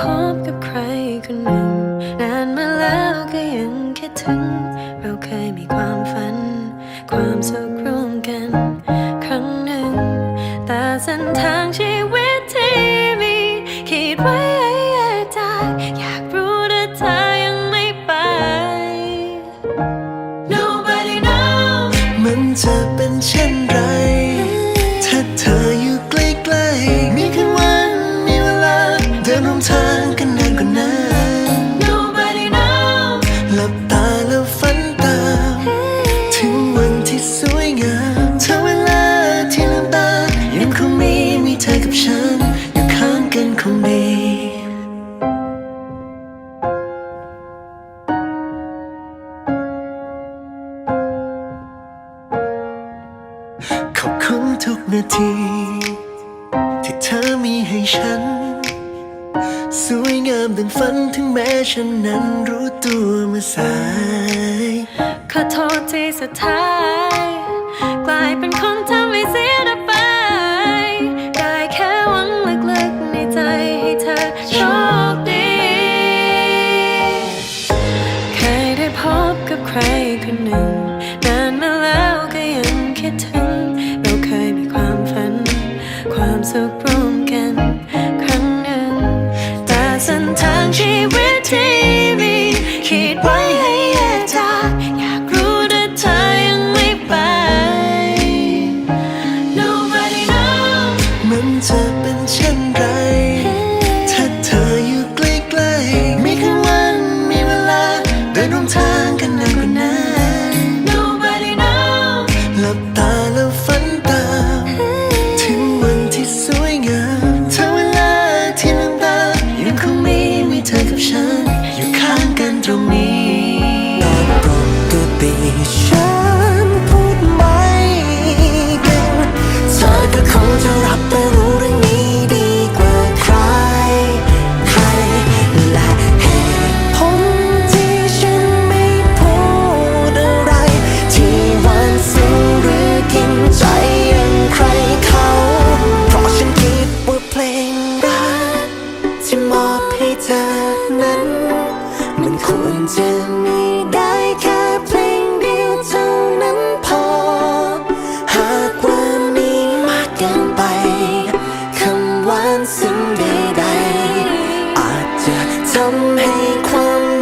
พบกับใครคนหนึ่ง นานมาแล้วก็ยังคิดถึง เราเคยมีความฝัน ความสุขร่วมกัน ครั้งหนึ่ง แต่เส้นทางชีวิตที่มีคิดไว้ให้ได้อยากรู้แต่เธอยังไม่ไป Nobody knows มันจะเป็นเช่นไร ถ้าเธออยู่ กันนานกว่านั้น Nobody knows หลับตาแล้วฝันตามถึงวันที่สวยงามเธอเวลาที่ลืมตายังคงมีมีเธอกับฉัน อยู่ข้างกันคงดีขอบคุณทุกนาที ที่เธอมีให้ฉัน สวยงามดังฝันถึงแม้ฉันนั้นรู้ตัวเมื่อสาย ขอโทษที่สุดท้าย กลายเป็นคน เธอเป็นเช่นไร จะมีได้แค่เพลงเดียวเท่านั้นพอ หากมีมากเกินไปคำหวานสิ่งใดๆอาจจะทำให้ความ